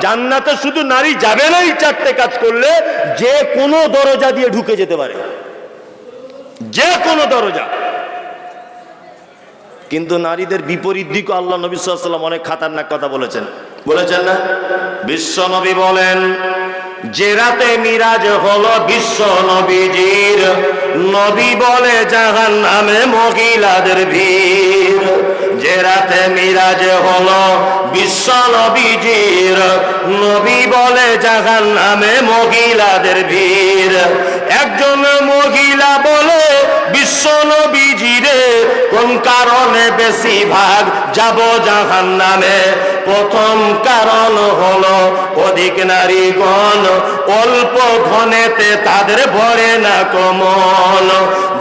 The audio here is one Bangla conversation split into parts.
জান্নাতে শুধু নারী যাবে না এই চারটে কাজ করলে যে কোনো দরজা দিয়ে ঢুকে যেতে পারে। যে কোনো দরজা। কিন্তু নারীদের বিপরীত দিক আল্লাহ নবী সাল্লাম অনেক খাতারনাক কথা বলেছেন। বলেছেন না? বিশ্ব নবী বলেন, যে রাতে মিরাজ হলো বিশ্ব নবীজির। নবী বলে জাহান নামে মহিলাদের ভিড়। যে রাতে মিরাজ হলো বিশ্ব নবীজির নবী বলে জাহান নামে মহিলাদের ভিড়। একজন মহিলা বলে বিশ্ব নবীজিরে কোন কারণে বেশি ভাগ যাব জাহান নামে প্রথম কারণ হলো অধিক নারীগণ অল্প ধনেতে তাদের ভরে না কমল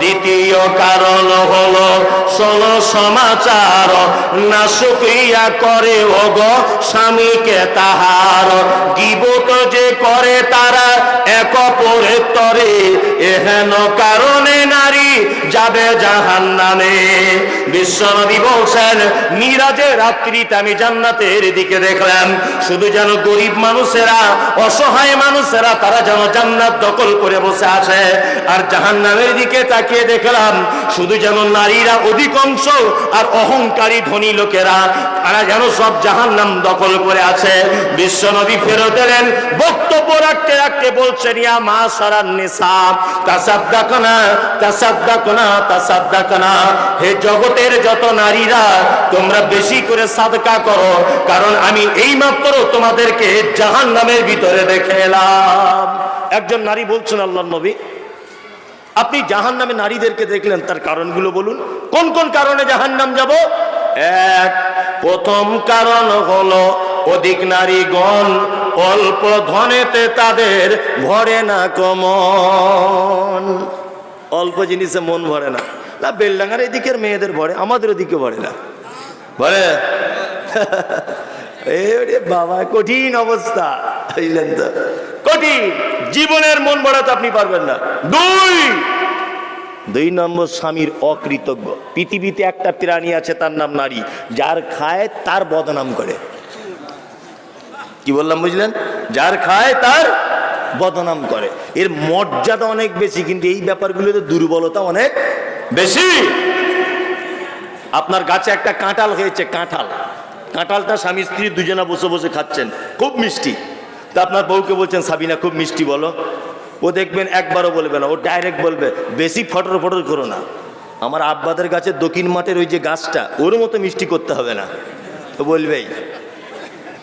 দ্বিতীয় কারণ হলো শোনো সমাচার না শুক্রিয়া করে, ওগ স্বামীকে তাহার। গিবত যে করে তারা এক অপরের তরে, এহেন কারণে নারী যাবে জাহান নামে বিশ্বনবী বলছেন, মিরাজে রাত্রিতে আমি জান্নাতের দিকে দেখলাম। শুধু যেন গরিব মানুষেরা, অসহায় মানুষেরা, তারা যেন জান্নাত দখল করে বসে আছে। আর জাহান নামের দিকে তাকিয়ে দেখলাম, শুধু যেন নারীরা অধিকাংশ আর অহংকারী ধনী লোকেরা, তারা যেন সব জাহান নাম দখল করে আছে। বিশ্বনবী ফেরত এলেন, বক্তব্য রাখতে রাখতে বলছেন, ইয়া মা সারান নিসাব তাসাদ্দাকনা তাসাদ্দাকনা তাসাদ্দাকনা। হে জগতের যত নারীরা, তোমরা বেশি করে সাদকা করো, কারণ আমি এই মাত্র তোমাদেরকে জাহান নামের ভিতরে দেখে এলাম। একজন নারী বলছেন আল্লাহ নবী, আপনি জাহান নামে নারীদেরকে দেখলেন, তার কারণগুলো বলুন। কোন কোন কারণে জাহান নাম যাব? এক, প্রথম কারণ হলো অধিক নারীগণ অল্প ধনেতে তাদের ভরে না কমন। অল্প জিনিসে মন ভরে না। না বেলডাঙ্গার এদিকের মেয়েদের ভরে আমাদের ওদিকে ভরে না। ভরে? বাবা, কঠিন অবস্থা। বুঝলেন তো? কঠিন। জীবনের মন ভরাতে আপনি পারবেন না। দুই! দুই নম্বর স্বামীর অকৃতজ্ঞ। পৃথিবীতে একটা প্রাণী আছে, তার নাম নারী। যার খায়, তার বদনাম করে। কি বললাম, বুঝলেন? যার খায়, তার বদনাম করে। এর মর্যাদা অনেক বেশি, কিন্তু এই ব্যাপারগুলোতে দুর্বলতা অনেক বেশি। আপনার গাছে একটা কাঁঠাল হয়েছে, কাঁঠাল। কাঁঠালটা স্বামী স্ত্রী দুজনা বসে বসে খাচ্ছেন, খুব মিষ্টি। তা আপনার বউকে বলছেন, সাবিনা, খুব মিষ্টি বলো। ও দেখবেন একবারও বলবে না, ও ডাইরেক্ট বলবে, বেশি ফটর ফটর করো না। আমার আব্বাদের গাছের দক্ষিণ মাঠের ওই যে গাছটা, ওর মতো মিষ্টি করতে হবে না। তো বলবেই।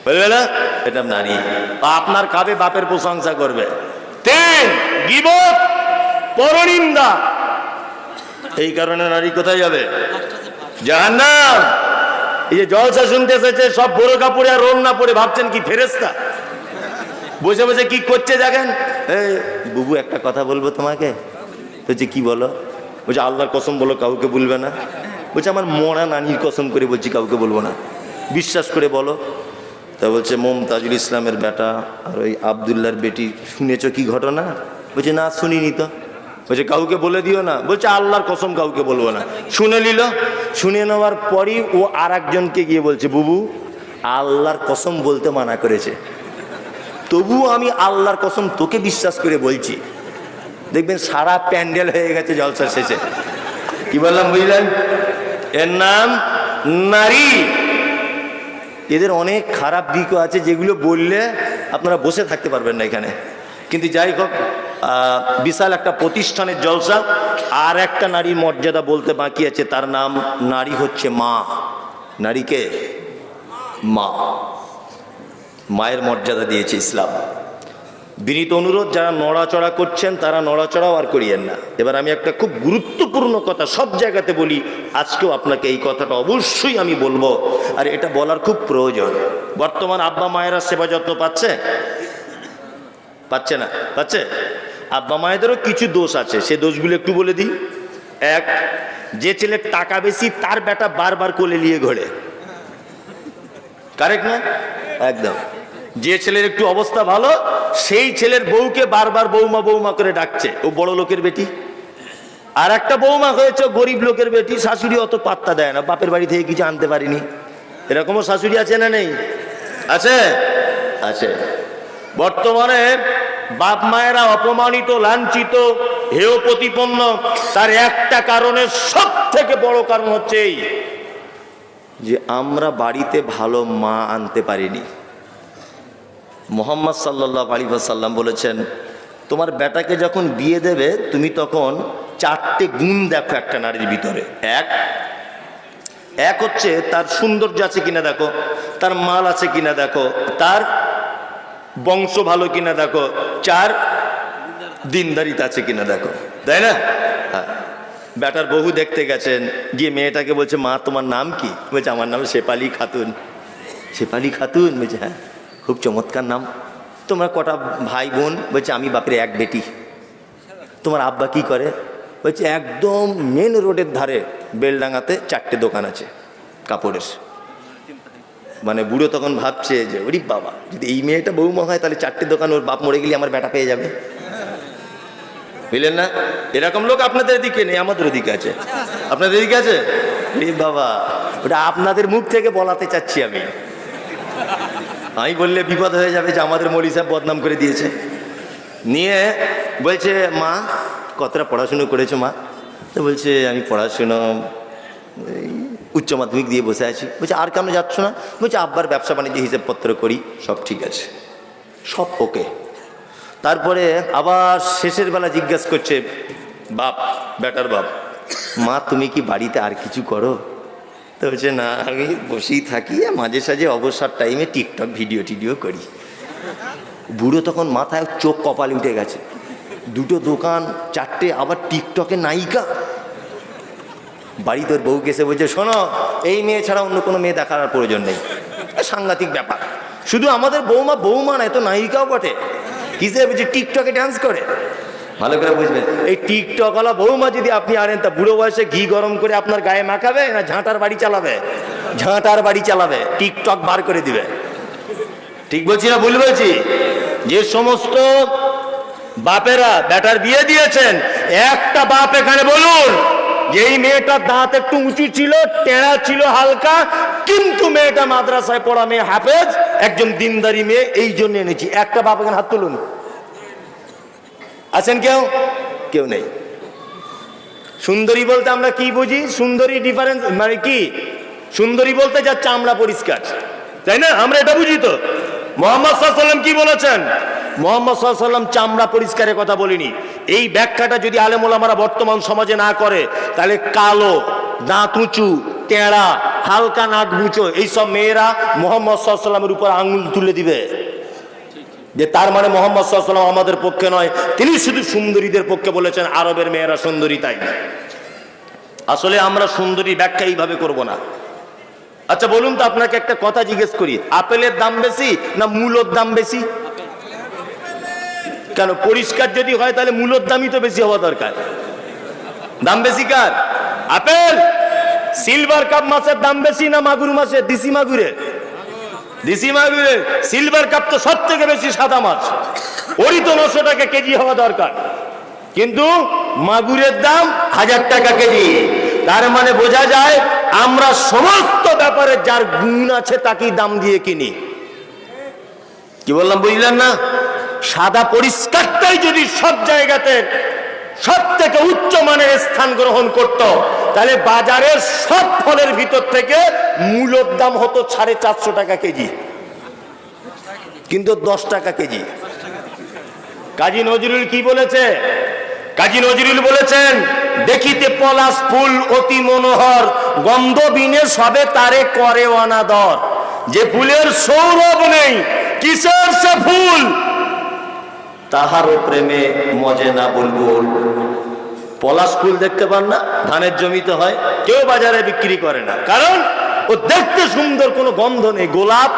বলবে না? এটা নারী আপনার কাবে বাপের প্রশংসা করবে। তিন গিবত পরনিন্দা। এই কারণে নারী কোথায় যাবে? জাহান্নাম! এই যে জলসা শুনতে এসেছে সব বড় কাপড়ে আর রোল না পরে ভাবছেন কি ফেরেস্তা বসে বসে কি করছে দেখেন? এই বুবু একটা কথা বলব তোমাকে? বলছে কি বলো? বলছে আল্লাহর কসম বলো কাউকে বলবে না। বলছে আমার মরা নানির কসম করে বলছি কাউকে বলব না। বিশ্বাস করে বলো। তা বলছে, মমতাজুল ইসলামের বেটা আর ওই আবদুল্লার বেটি, শুনেছ কি ঘটনা? বলছে, না, শুনিনি তো। বলছে, কাউকে বলে দিও না। বলছে, আল্লাহর কসম কাউকে বলব না। শুনে নিল। শুনে নেওয়ার পরই ও আর একজনকে গিয়ে বলছে, বুবু, আল্লাহর কসম বলতে মানা করেছে। তবুও আমি আল্লাহর কসম তোকে বিশ্বাস করে বলছি। দেখবেন, সারা প্যান্ডেল হয়ে গেছে জলসার শেষে। কি বললাম, বুঝলেন? এর নাম নারী। এদের অনেক খারাপ দিকও আছে যেগুলো বললে আপনারা বসে থাকতে পারবেন না এখানে। কিন্তু যাই হোক বিশাল একটা প্রতিষ্ঠানের জলসা, আর একটা নারী মর্যাদা বলতে বাকি আছে, তার নাম নারী হচ্ছে মা। নারীকে মা। মায়ের মর্যাদা দিয়েছে ইসলাম। বিনীত অনুরোধ, যারা নড়াচড়া করছেন, তারা নড়াচড়াও আর করিয়েন না। এবার আমি একটা খুব গুরুত্বপূর্ণ কথা সব জায়গাতে বলি, আজকেও আপনাকে এই কথাটা অবশ্যই আমি বলব, আর এটা বলার খুব প্রয়োজন। বর্তমান আব্বা মায়েরা সেবা যত্ন পাচ্ছে? পাচ্ছে না। পাচ্ছে? আব্বা মায়েদেরও কিছু দোষ আছে, সে দোষগুলো একটু বলে দিই। এক, যে ছেলের টাকা বেশি, তার বেটা বারবার কোলে নিয়ে ঘোরে। কারেক্ট না? একদম। যে ছেলের একটু অবস্থা ভালো সেই ছেলের বউকে বারবার বৌমা বৌমা করে ডাকছে। ও বড় লোকের বেটি। আর একটা বৌমা হয়েছে, গরিব লোকের বেটি। শাশুড়ি অত পাত্তা দেয় না। বাপের বাড়ি থেকে কিছু আনতে পারিনি। এরকমও শাশুড়ি আছে না নেই? আছে? আছে। বর্তমানে বাপ মায়েরা অপমানিত, লাঞ্ছিত, হেয় প্রতিপন্ন। তার একটা কারণে সব থেকে বড় কারণ হচ্ছে এই যে আমরা বাড়িতে ভালো মা আনতে পারিনি। মোহাম্মদ সাল্লাহ সাল্লাম বলেছেন, তোমার বেটাকে যখন বিয়ে দেবে, তুমি তখন চারটে গুণ দেখো একটা নারীর ভিতরে। এক এক হচ্ছে তার সৌন্দর্য আছে কিনা দেখো, তার মাল আছে কিনা দেখো, তার বংশ ভালো কিনা দেখো, চার, দিনদারিতে আছে কিনা দেখো। তাই না? হ্যাঁ। বেটার বহু দেখতে গেছেন, গিয়ে মেয়েটাকে বলছে, মা, তোমার নাম কি? বলছে, আমার নাম শেপালি খাতুন। শেপালি খাতুন বলছে হ্যাঁ। খুব চমৎকার নাম। তোমরা কটা ভাই বোন বলছে, আমি বাপের এক বেটি। তোমার আব্বা কি করে? বলছে, একদম মেন রোডের ধারে বেলডাঙ্গাতে চারটে দোকান আছে, কাপড়ের। মানে বুড়ো তখন ভাবছে যে, ওরি বাবা, যদি এই মেয়েটা বৌমা হয়, তাহলে চারটে দোকান ওর বাপ মরে গেলে আমার বেটা পেয়ে যাবে। বুঝলেন না? এরকম লোক আপনাদের দিকে নেই, আমাদের দিকে আছে। আপনাদের দিকে আছে? বাবা, ওটা আপনাদের মুখ থেকে বলাতে চাচ্ছি আমি। আমি বললে বিপদ হয়ে যাবে যে আমাদের মৌলী সাহেব বদনাম করে দিয়েছে। নিয়ে বলছে, মা, কতটা পড়াশুনো করেছ মা? তো বলছে, আমি পড়াশুনো উচ্চ মাধ্যমিক দিয়ে বসে আছি। বলছে, আর কেন যাচ্ছ না? বলছে, আব্বার ব্যবসা বাণিজ্য হিসেবপত্র করি, সব ঠিক আছে। সব ওকে। তারপরে আবার শেষের বেলা জিজ্ঞেস করছে, বাপ বেটার বাপ, মা, তুমি কি বাড়িতে আর কিছু করো? তো বলছে না, আমি বসেই থাকি আর মাঝে সাঝে অবসর টাইমে টিকটক ভিডিও টিডিও করি। বুড়ো তখন মাথায় চোখ কপাল উঠে গেছে। দুটো দোকান, চারটে, আবার টিকটকে নায়িকা। বাড়ি তোর বউকে এসে বলছে, শোনো, এই মেয়ে ছাড়া অন্য কোনো মেয়ে দেখার আর প্রয়োজন নেই। সাংঘাতিক ব্যাপার। শুধু আমাদের বৌমা বৌমা না তো নায়িকাও বটে। কিসে বলছে টিকটকে ডান্স করে? ভালো করে বুঝবেন। এই টিকটকওয়ালা বৌমা যদি আপনি আনেন, তা বুড়ো বয়সে ঘি গরম করে আপনার গায়ে মাখাবে না ঝাঁটার বাড়ি চালাবে? ঝাঁটার বাড়ি চালাবে, টিকটক বার করে দিবে। ঠিক বলছি না ভুল বলছি? যে সমস্ত বাপেরা বেটার বিয়ে দিয়েছেন, একটা বাপ এখানে বলুন যে এই মেয়েটার দাঁত একটু উঁচু ছিল টেরা ছিল হালকা, কিন্তু মেয়েটা মাদ্রাসায় পড়া মেয়ে হাফেজ, একজন দিনদারি মেয়ে, এই জন্য এনেছি। একটা বাপ এখানে হাত তুলুন। আছেন কেউ? কেউ নেই। সুন্দরী বলতে আমরা কি বুঝি? সুন্দরী ডিফারেন্স মানে কি? সুন্দরী বলতে যা চামড়া পরিষ্কার। তাই না? আমরা এটা বুঝি তো। মোহাম্মদ সাল্লাম কি বলেছেন? মোহাম্মদ সাল্লাম চামড়া পরিষ্কারের কথা বলিনি। এই ব্যাখ্যাটা যদি আলেমোলামারা বর্তমান সমাজে না করে, তাহলে কালো, দাঁত উঁচু, টেঁড়া, হালকা নাক মুচো, এইসব মেয়েরা মোহাম্মদ সাল্লামের উপর আঙুল তুলে দিবে। যে তার মানে মোহাম্মদ সাল্লাম আমাদের পক্ষে নয়, তিনি শুধু সুন্দরীদের পক্ষে বলেছেন, আরবের মেয়েরা সুন্দরী তাই। আসলে আমরা সুন্দরী ব্যাখ্যা এইভাবে করব না। আচ্ছা বলুন তো আপনাকে একটা কথা জিজ্ঞেস করি, আপেলের দাম বেশি না মূলর দাম বেশি? কেন, পরিষ্কার যদি হয় তাহলে মূলর দামই তো বেশি হওয়া দরকার। দাম বেশি কার? আপেল! সিলভার কাপ মাছের দাম বেশি না মাগুর মাছের? দিসি মাগুরের? দিসি মাগুরের সিলভার কাপ তো সব থেকে বেশি সাদা মাছ। ওরই তো নশো টাকা কেজি হওয়া দরকার। কিন্তু মাগুরের দাম হাজার টাকা কেজি। তার মানে বোঝা যায় আমরা সমস্ত ব্যাপারে যার গুণ আছে তাকেই দাম দিয়ে কিনি। কি বললাম, বুঝলেন না? সাদা পরিষ্কারটাই যদি সব জায়গাতে সব থেকে উচ্চ মানের স্থান গ্রহণ করত। তাহলে বাজারের সব ফলের ভিতর থেকে মূলর দাম হতো সাড়ে চারশো টাকা কেজি। কিন্তু দশ টাকা কেজি। কাজী নজরুল কি বলেছে? কাজী নজরুল বলেছেন, দেখিতে পলাশ ফুল অতি মনোহর গন্ধ বিনে সবে তারে করে অনাদর। যে ফুলের সৌরভ নেই, কিসের সে ফুল? তাহারও প্রেমে মজে না বুলবুল। পলাশ ফুল দেখতে পান না? ধানের জমিতে হয়। কেউ বাজারে বিক্রি করে না। কারণ ও দেখতে সুন্দর, কোনো গন্ধ নেই। গোলাপ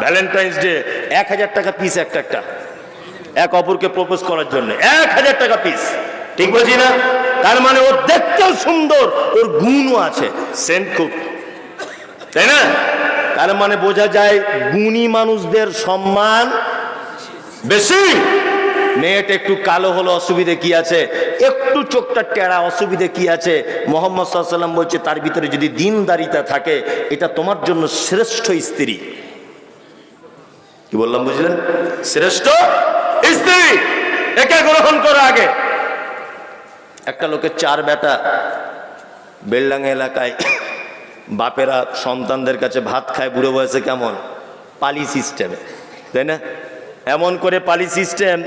ভ্যালেন্টাইন্স ডে এক হাজার টাকা পিস একটা একটা। এক অপরকে প্রপোজ করার জন্য। এক হাজার টাকা পিস ঠিক বলছি না? তার মানে ওর দেখতেও সুন্দর, ওর গুণও আছে। সেন্ট খুব। তাই না? তার মানে বোঝা যায় গুণী মানুষদের সম্মান বেশি। মেয়েটা একটু কালো হলো, অসুবিধে কি আছে? একটু চোখটা টেরা, অসুবিধে কি আছে? মোহাম্মদ সাল্লাম বলছে, তার ভিতরে যদি দিনদারিতা থাকে, এটা তোমার জন্য শ্রেষ্ঠ স্ত্রী। কি বললাম, বুঝলেন? শ্রেষ্ঠ স্ত্রী! একে গ্রহণ করো আগে। একটা লোকের চার বেটা বেলডাঙ্গা এলাকায় বাপেরা সন্তানদের কাছে ভাত খায়, বুড়ো বয়সে কেমন? পালি সিস্টেমে, তাই না? এমন করে পালি সিস্টেম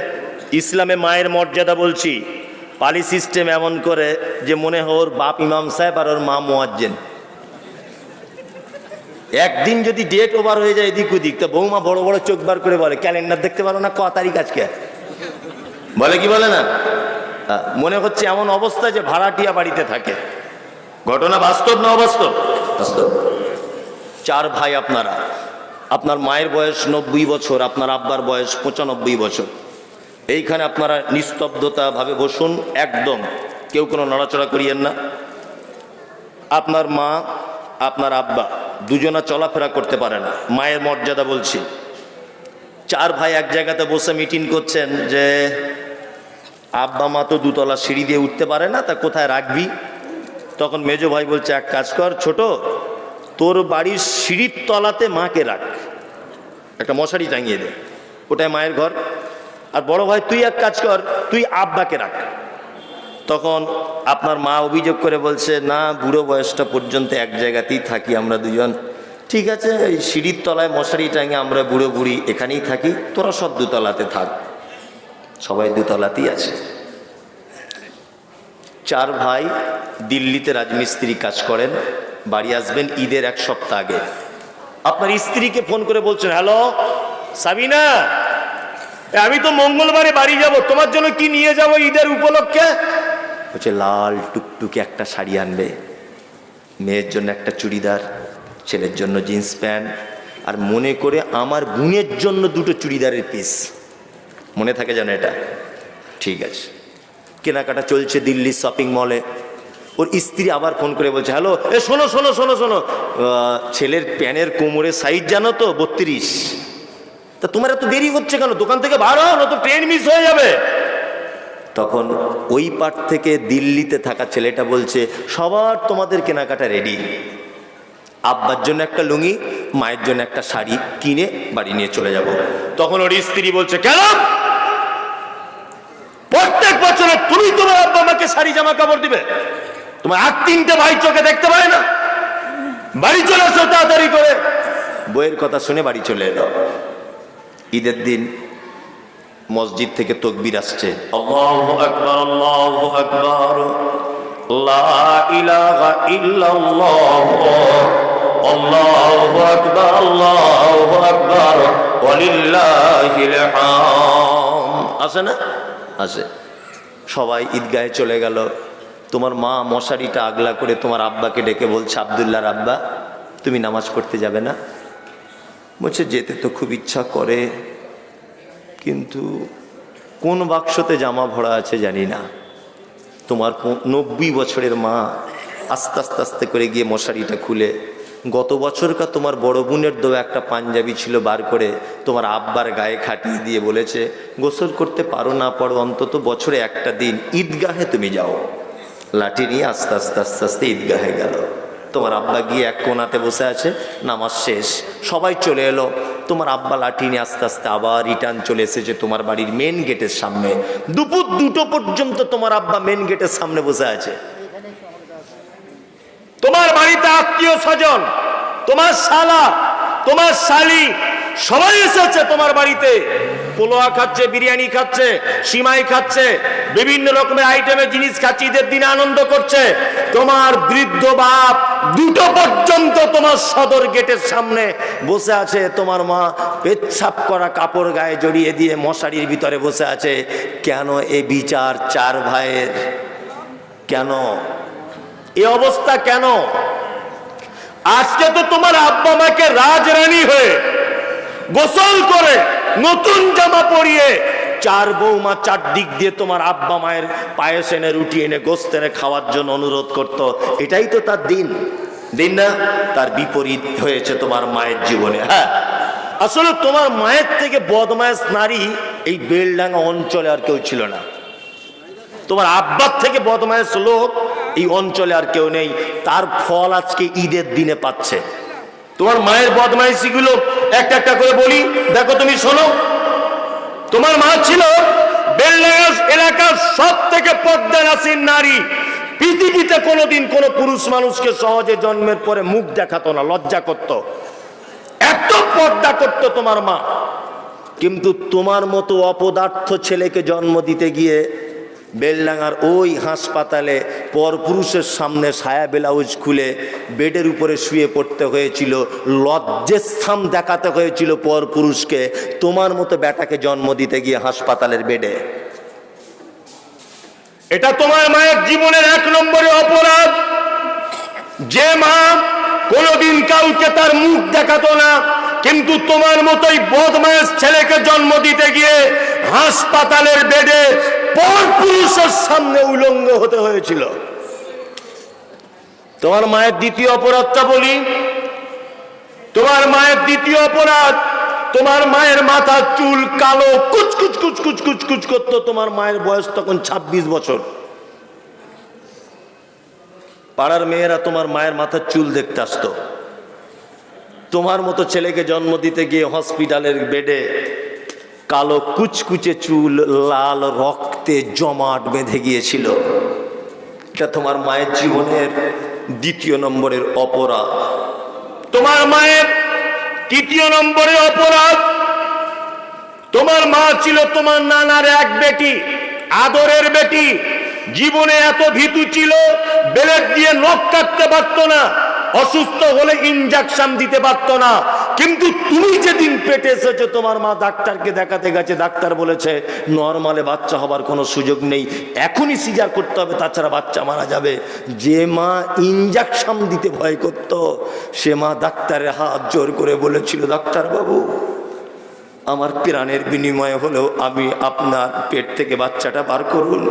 ইসলামে মায়ের মর্যাদা বলছি, পালি সিস্টেম এমন করে যে মনে ওর বাপ ইমাম সাহেব আর ওর মা মোয়াজ্জেন। একদিন যদি ডেট ওভার হয়ে যায় এদিক ওদিক, তো বৌমা বড় বড় চোখ বার করে বলে ক্যালেন্ডার দেখতে পারো না, ক তারিখ আজকে? বলে কি বলে না? মনে হচ্ছে এমন অবস্থা যে ভাড়াটিয়া বাড়িতে থাকে। ঘটনা বাস্তব না অবাস্তব? বাস্তব। চার ভাই আপনারা, আপনার মায়ের বয়স নব্বই বছর, আপনার আব্বার বয়স পঁচানব্বই বছর। এইখানে আপনারা নিস্তব্ধতা ভাবে বসুন, একদম। কেউ কোনো নড়াচড়া করিয়েন না। আপনার মা, আপনার আব্বা দুজনা চলাফেরা করতে পারে না। মায়ের মর্যাদা বলছি। চার ভাই এক জায়গাতে বসে মিটিং করছেন যে, আব্বা মা তো দুতলা সিঁড়ি দিয়ে উঠতে পারে না, তা কোথায় রাখবি? তখন মেজো ভাই বলছে, এক কাজ কর ছোট, তোর বাড়ির সিঁড়ির তলাতে মাকে রাখ। একটা মশারি টাঙিয়ে দে। ওটাই মায়ের ঘর। আর বড় ভাই, তুই এক কাজ কর, তুই আব্বাকে রাখ। তখন আপনার মা অভিযোগ করে বলছে, না, বুড়ো বয়সটা পর্যন্ত এক জায়গাতেই থাকি আমরা দুজন। ঠিক আছে, এই সিঁড়ির তলায় মশারি টাঙিয়ে আমরা বুড়ো বুড়ি এখানেই থাকি, তোরা সব দুতলাতে থাক। সবাই দুতলাতেই আছে। চার ভাই দিল্লিতে রাজমিস্ত্রি কাজ করেন, বাড়ি আসবেন ঈদের এক সপ্তাহ আগে। আপনার স্ত্রীকে ফোন করে বলছেন, হ্যালো, সাবিনা আমি তো মঙ্গলবারে বাড়ি যাব, তোমার জন্য কি নিয়ে যাব ঈদের উপলক্ষে? বলছে, লাল টুকটুকে একটা শাড়ি আনবে, মেয়ের জন্য একটা চুড়িদার, ছেলের জন্য জিন্স প্যান্ট, আর মনে করে আমার বোনের জন্য দুটো চুড়িদারের পিস মনে থাকে যেন এটা? ঠিক আছে। কেনাকাটা চলছে দিল্লির শপিং মলে ওর স্ত্রী আবার ফোন করে বলছে হ্যালো এ শোনো শোনো শোনো শোনো। ছেলের প্যানের কোমরের সাইজ জানো তো? বত্রিশ। তা তোমার এত দেরি হচ্ছে কেন? দোকান থেকে বার হও না তো ট্রেন মিস হয়ে যাবে। তখন ওই পাট থেকে দিল্লিতে থাকা ছেলেটা বলছে, সবার তোমাদের কেনাকাটা রেডি আব্বার জন্য একটা লুঙ্গি, মায়ের জন্য একটা শাড়ি কিনে বাড়ি নিয়ে চলে যাব। তখন ওর স্ত্রী বলছে, কেন? প্রত্যেক বছরে তুমি তোমার আব্বা আমাকে শাড়ি জামা কাপড় দিবে। তোমার আর তিনটে ভাই চোখে দেখতে পারে না। বাড়ি চলে আসো তাড়াতাড়ি করে। বইয়ের কথা শুনে বাড়ি চলে এলো। ঈদের দিন মসজিদ থেকে তকবির আসছে। আছে না? আছে। সবাই ঈদগাহে চলে গেল। তোমার মা মশারিটা আগলা করে তোমার আব্বাকে ডেকে বলছে আবদুল্লাহর আব্বা তুমি নামাজ পড়তে যাবে না? বলছে, যেতে তো খুব ইচ্ছা করে, কিন্তু কোন বাক্সতে জামা ভরা আছে জানি না। তোমার নব্বই বছরের মা আস্তে আস্তে আস্তে করে গিয়ে মশারিটা খুলে, গত বছরকার তোমার বড় বোনের দো একটা পাঞ্জাবি ছিল বার করে তোমার আব্বার গায়ে খাটিয়ে দিয়ে বলেছে, গোসল করতে পারো না পারো অন্তত বছরে একটা দিন ঈদগাহে তুমি যাও। লাঠি নিয়ে আস্তে আস্তে আস্তে আস্তে ঈদগাহে গেল। তোমার আব্বা গিয়ে এক কোনাতে বসে আছে, নামাজ শেষ। সবাই চলে এলো। তোমার আব্বা লাঠি নিয়ে আস্তে আস্তে আবার রিটার্ন চলে এসেছে তোমার বাড়ির মেন গেটের সামনে। দুপুর দুটো পর্যন্ত তোমার আব্বা মেন গেটের সামনে বসে আছে। তোমার বাড়িতে আত্মীয় স্বজন, তোমার শালা, তোমার শালি, সবাই এসেছে তোমার বাড়িতে। পোলোয়া খাচ্ছে, বিরিয়ানি খাচ্ছে, সিমাই খাচ্ছে, বিভিন্ন রকমের আইটেমের জিনিস খাচ্ছে, ঈদের দিনে আনন্দ করছে। তোমার বৃদ্ধ বাপ দুটো পর্যন্ত তোমার সদর গেটের সামনে বসে আছে। তোমার মা পেচ্ছাপ করা কাপড় গায়ে জড়িয়ে দিয়ে মশারির ভিতরে বসে আছে। কেন এ বিচার চার ভাইয়ের? কেন? এ অবস্থা কেন? আজকে তো তোমার আব্বা মাকে রাজরানী হয়ে গোসল করে নতুন জামা পরিয়ে চার বৌমা চারদিক দিয়ে তোমার আব্বা মায়ের পায়েস এনে, রুটি এনে, গোস্ত এনে খাওয়ার জন্য অনুরোধ করত। এটাই তো তার দিন। দিন না, তার বিপরীত হয়েছে তোমার মায়ের জীবনে। হ্যাঁ আসলে তোমার মায়ের থেকে বদমায়েশ নারী এই বেলডাঙ্গা অঞ্চলে আর কেউ ছিল না। তোমার আব্বার থেকে বদমায়েশ লোক এই অঞ্চলে আর কেউ নেই। তার ফল আজকে ঈদের দিনে পাচ্ছে। তোমার মায়ের বদমাইশিগুলো একটা একটা করে বলি। দেখো তুমি শোনো। তোমার মা ছিল এলাকার সব থেকে পদ্মারাসীর নারী। পৃথিবীতে কোনোদিন কোনো পুরুষ মানুষকে সহজে জন্মের পরে মুখ দেখাতো না, লজ্জা করত। এত পর্দা করতো তোমার মা। কিন্তু তোমার মতো অপদার্থ ছেলেকে জন্ম দিতে গিয়ে বেলডাঙ্গার ওই হাসপাতালে পরপুরুষের সামনে সায়া ব্লাউজ খুলে বেডের উপরে শুয়ে পড়তে হয়েছিল, লজ্জেস্থান দেখাতে হয়েছিল পরপুরুষকে তোমার মতো বেটাকে জন্ম দিতে গিয়ে হাসপাতালের বেডে। এটা তোমার মায়ের জীবনের এক নম্বরে অপরাধ। যে মা কোনোদিন কাউকে তার মুখ দেখাতো না কিন্তু তোমার মতোই বদমাস ছেলেকে জন্ম দিতে গিয়ে হাসপাতালের বেডে পর পুরুষের সামনে উলঙ্গ হতে হয়েছিল। তোমার মায়ের দ্বিতীয় অপরাধটা বলি। তোমার মায়ের দ্বিতীয় অপরাধ, তোমার মায়ের মাথার চুল কালো কুচকুচ কুচকুচ কুচকুচ করতো, তোমার মায়ের বয়স তখন ২৬ বছর। পাড়ার মেয়েরা তোমার মায়ের মাথার চুল দেখতে আসতো। তোমার মতো ছেলেকে জন্ম দিতে গিয়ে হসপিটালের বেডে কালো কুচকুচে চুল, লাল রক্তে জমাট বেঁধে গিয়েছিল। এটা তোমার মায়ের জীবনের দ্বিতীয় নম্বরের অপরাধ। তোমার মায়ের তৃতীয় নম্বরের অপরাধ, তোমার মা ছিল তোমার নানার এক বেটি, আদরের বেটি। জীবনে এত ভীতু ছিল বেলেট দিয়ে নখ কাটতে পারতো না। অসুস্থ হলে ইনজেকশন দিতে পারত না। কিন্তু তুমি যেদিন পেটে এসেছ, তোমার মা ডাক্তারকে দেখাতে গেছে। ডাক্তার বলেছে, নর্মালে বাচ্চা হবার কোনো সুযোগ নেই। এখনই সিজার করতে হবে, তাছাড়া বাচ্চা মারা যাবে। যে মা ইনজেকশন দিতে ভয় করত, সে মা ডাক্তারের হাত জোর করে বলেছিল ডাক্তার বাবু আমার প্রাণের বিনিময়ে হলেও আমি আপনার পেট থেকে বাচ্চাটা বার করুন।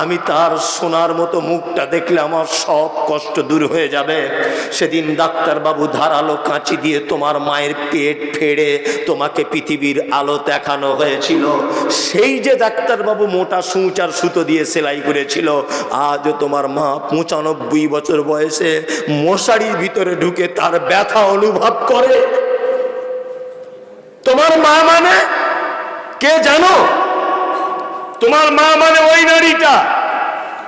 আমি তার সোনার মতো মুখটা দেখলে আমার সব কষ্ট দূর হয়ে যাবে। সেদিন ডাক্তারবাবু ধারালো কাঁচি দিয়ে তোমার মায়ের পেট ফেড়ে তোমাকে পৃথিবীর আলো দেখানো হয়েছিল। সেই যে ডাক্তারবাবু মোটা সূচ আর সুতো দিয়ে সেলাই করেছিল, আজও তোমার মা পঁচানব্বই বছর বয়সে মশারির ভিতরে ঢুকে তার ব্যথা অনুভব করে। তোমার মা মানে? কে জানো? তোমার মা মানে ওই নারীটা।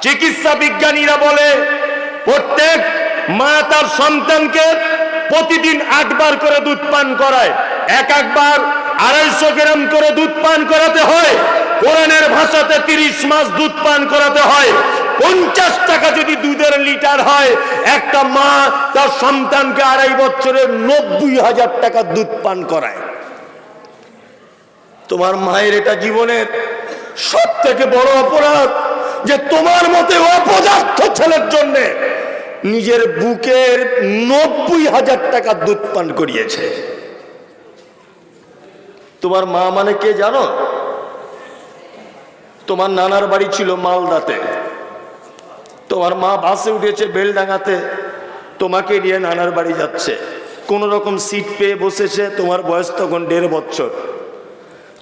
চিকিৎসা বিজ্ঞানীরা বলে, প্রত্যেক মা তার সন্তানকে প্রতিদিন আটবার করে দুধ পান করায়। এক একবার আড়াইশো গ্রাম করে দুধ পান করাতে হয়। কোরআনের ভাষাতে তিরিশ মাস দুধ পান করাতে হয়। পঞ্চাশ টাকা যদি দুধের লিটার হয়, একটা মা তার সন্তানকে আড়াই বছরের নব্বই হাজার টাকা দুধ পান করায়। তোমার মায়ের এটা জীবনের সব থেকে বড় অপরাধ যে তোমার মতে অপদার্থ ছেলের জন্য নিজের বুকের নব্বই হাজার টাকা দুধ পান করিয়েছে। তোমার মা মানে কে জানো? তোমার নানার বাড়ি ছিল মালদাতে। তোমার মা বাসে উঠেছে বেলডাঙ্গাতে। তোমাকে নিয়ে নানার বাড়ি যাচ্ছে। কোন রকম সিট পেয়ে বসেছে। তোমার বয়স তখন দেড় বছর।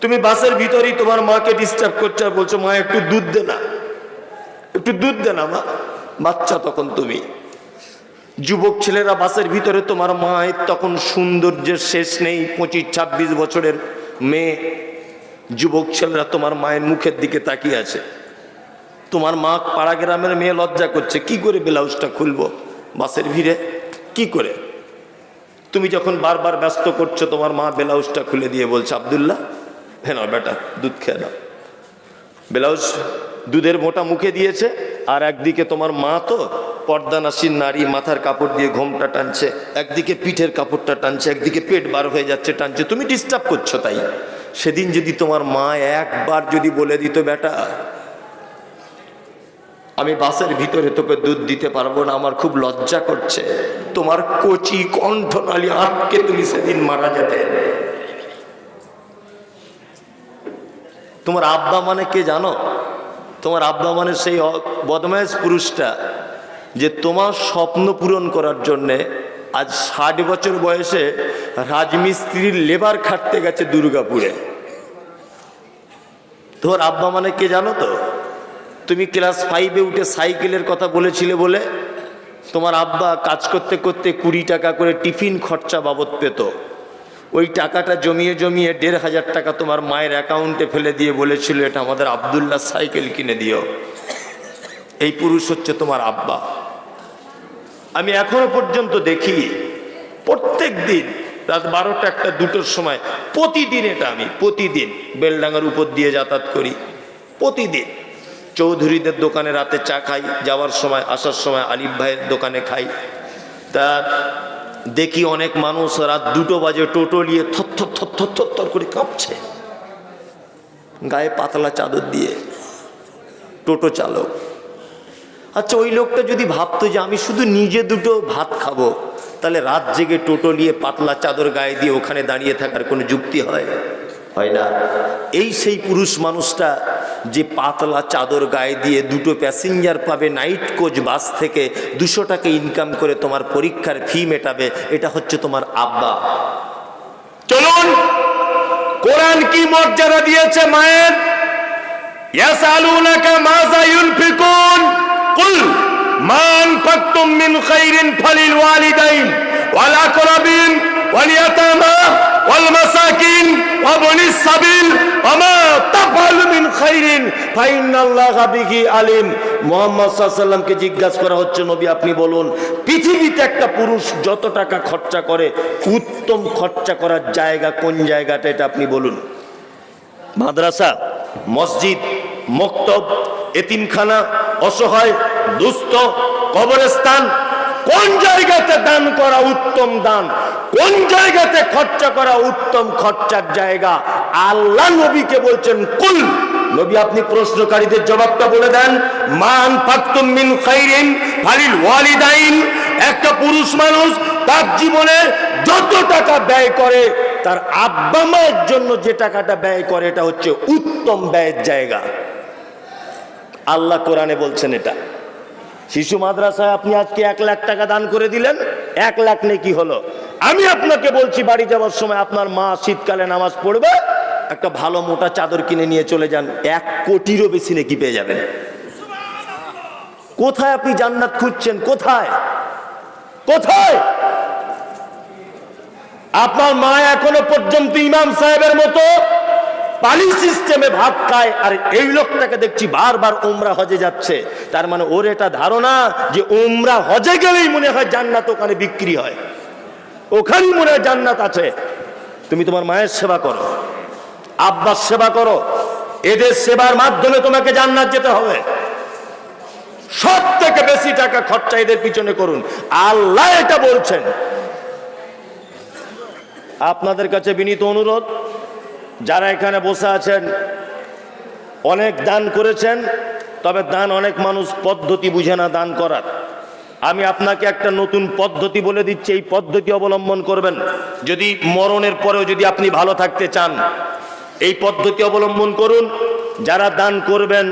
তুমি বাসের ভিতরেই তোমার মাকে ডিস্টার্ব করছ বলছো, মা, একটু দুধ দে না। একটু দুধ দে না, মা। বাচ্চা তখন তুমি। যুবক ছেলেরা বাসের ভিতরে তোমার মায়ের তখন সৌন্দর্যের শেষ নেই। পঁচিশ, ছাব্বিশ বছরের মেয়ে। যুবক ছেলেরা তোমার মায়ের মুখের দিকে তাকিয়ে আছে। তোমার মা পাড়া গ্রামের মেয়ে লজ্জা করছে, কি করে ব্লাউজটা খুলবো বাসের ভিড়ে? কি করে? তুমি যখন বারবার ব্যস্ত করছ, তোমার মা ব্লাউজটা খুলে দিয়ে বলছে, আবদুল্লাহ হ্যাঁ না, বেটা, দুধ খেয়ে নাও। ব্লাউজ দুধের মোটা মুখে দিয়েছে, আর একদিকে তোমার মা তো পর্দানাসীন নারী, মাথার কাপড় দিয়ে ঘোমটা টানছে, একদিকে পিঠের কাপড়টা টানছে, একদিকে পেট বার হয়ে যাচ্ছে, টানছে। তুমি ডিস্টার্ব করছ তাই। সেদিন যদি তোমার মা একবার যদি বলে দিত, বেটা, আমি বাসের ভিতরে তোকে দুধ দিতে পারব না, আমার খুব লজ্জা করছে। তোমার কচি কণ্ঠনালী আটকে তুমি সেদিন মারা যেতে। তোমার আব্বা মানে কে জানো? তোমার আব্বা মানে সেই বদমাইশ পুরুষটা যে তোমার স্বপ্ন পূরণ করার জন্যে আজ ষাট বছর বয়সে রাজমিস্ত্রির লেবার খাটতে গেছে দুর্গাপুরে। তোর আব্বা মানে কে জানো তো? তুমি ক্লাস ফাইভে উঠে সাইকেলের কথা বলেছিলে বলে তোমার আব্বা কাজ করতে করতে কুড়ি টাকা করে টিফিন খরচা বাবদ পেত। ওই টাকাটা জমিয়ে জমিয়ে দেড় হাজার টাকা তোমার মায়ের অ্যাকাউন্টে ফেলে দিয়ে বলেছিল, এটা আমাদের আবদুল্লাহ সাইকেল কিনে দিও। এই পুরুষ হচ্ছে তোমার আব্বা। আমি এখনও পর্যন্ত দেখি, প্রত্যেক দিন রাত বারোটা একটা দুটোর সময়, প্রতিদিন এটা আমি, প্রতিদিন বেলডাঙ্গার উপর দিয়ে যাতায়াত করি, প্রতিদিন। চৌধুরীদের দোকানে রাতে চা খাই, যাওয়ার সময়, আসার সময় আলিফ ভাইয়ের দোকানে খাই। তা দেখি অনেক মানুষ রাত দুটো বাজে টোটো নিয়ে থর থর থর থর থর থর করে কাঁপছে। গায়ে পাতলা চাদর দিয়ে টোটো চালক। আচ্ছা ওই লোকটা যদি ভাবতো যে আমি শুধু নিজে দুটো ভাত খাব, তাহলে রাত জেগে টোটো নিয়ে পাতলা চাদর গায়ে দিয়ে ওখানে দাঁড়িয়ে থাকার কোনো যুক্তি হয়? হয় না। এই সেই পুরুষ মানুষটা যে পাতলা চাদর গায়ে দিয়ে দুটো প্যাসেঞ্জার পাবে নাইট কোচ বাস থেকে দুশো টাকা ইনকাম করে তোমার পরীক্ষার ফি মেটাবে, এটা হচ্ছে তোমার আব্বা। চলুন, কোরআন কি মর্যাদা দিয়েছে মায়ের? ইয়াসালুনাকা মান ফালিল والمساكين وابن السبيل وما تفعل من خير فإن الله به عليم মোহাম্মদ সাল্লামকে জিজ্ঞাসা করা হচ্ছে নবী আপনি বলুন পৃথিবীতে একটা পুরুষ যত টাকা খরচা করে উত্তম খরচা করার জায়গা কোন জায়গাটা এটা আপনি বলুন মাদ্রাসা মসজিদ মক্তব এতিমখানা অসহায় দুস্থ কবরস্থান কোন জায়গাতে দান করা উত্তম দান? কোন জায়গাতে খরচা করা উত্তম খরচার জায়গা? আল্লাহ নবীকে বলছেন, কুল। নবী আপনি প্রশ্নকারীদের জবাবটা বলে দেন, মান ফাকতুম মিন খাইরিন ফালিল ওয়ালিদাইন। একটা পুরুষ মানুষ তার জীবনে যত টাকা ব্যয় করে, তার আব্বা মায়ের জন্য যে টাকাটা ব্যয় করে, এটা হচ্ছে উত্তম ব্যয়ের জায়গা। আল্লাহ কোরআনে বলছেন এটা। শিশু মাদ্রাসায় আপনি আজকে এক লাখ টাকা দান করে দিলেন, এক লাখ নেই, কি হলো? আমি আপনাকে বলছি, বাড়ি যাওয়ার সময় আপনার মা শীতকালে নামাজ পড়বে, একটা ভালো মোটা চাদর কিনে নিয়ে চলে যান, এক কোটিরও বেশি নাকি পেয়ে যাবেন। কোথায় আপনি জান্নাত খুঁজছেন? কোথায়? কোথায়? আপনার মা এখনও পর্যন্ত ইমাম সাহেবের মতো পালি সিস্টেমে ভাত খায়, আর এই লোকটাকে দেখছি বারবার উমরা হজে যাচ্ছে। তার মানে ওর এটা ধারণা যে উমরা হজে গেলেই মনে হয় জান্নাত ওখানে বিক্রি হয়। ওখানেই মনে হয় জান্নাত আছে। তুমি তোমার মায়ের সেবা করো, আব্বার সেবা করো, এদের সেবার মাধ্যমে তোমাকে জান্নাত যেতে হবে। সব থেকে বেশি টাকা খরচা এদের পিছনে করুন। আল্লাহ এটা বলছেন। আপনাদের কাছে বিনীত অনুরোধ যারা এখানে বসে আছেন, অনেক দান করেছেন, তবে দান অনেক মানুষ পদ্ধতি বুঝে না দান করার। আমি আপনাকে একটা নতুন পদ্ধতি বলে দিচ্ছি, এই পদ্ধতি অবলম্বন করবেন। যদি মরণের পরেও যদি আপনি ভালো থাকতে চান, এই পদ্ধতি অবলম্বন করুন। যারা দান করবেন,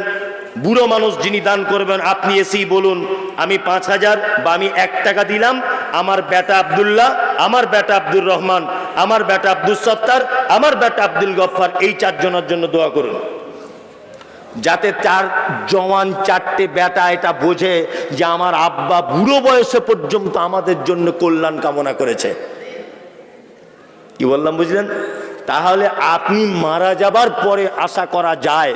বুড়ো মানুষ যিনি দান করবেন, আপনি এসেই বলুন, আমি পাঁচ হাজার বা আমি এক টাকা দিলাম, আমার বেটা আবদুল্লাহ, আমার বেটা আব্দুর রহমান আমার বেটা আব্দুল সত্তার, আমার বেটা আব্দুল গফফার, এই চারজনের জন্য দোয়া করুন। যাতে চার জওয়ান চারটে বেটা এটা বোঝে যে আমার আব্বা বুড়ো বয়সে পর্যন্ত আমাদের জন্য কল্যাণ কামনা করেছে। কি বললাম, বুঝলেন? তাহলে আপনি মারা যাবার পরে আশা করা যায়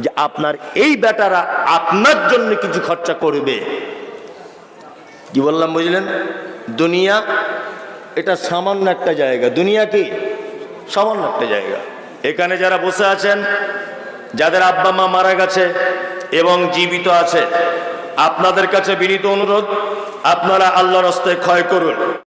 যে আপনার এই বেটারা আপনার জন্য কিছু খরচা করবে। কি বললাম, বুঝলেন? দুনিয়া এটা সামান্য একটা জায়গা। দুনিয়া কি? সামান্য একটা জায়গা। এখানে যারা বসে আছেন, যাদের আব্বা মা মারা গেছে এবং জীবিত আছে, আপনাদের কাছে বিনীত অনুরোধ, আপনারা আল্লাহর হস্তে ক্ষয় করুন।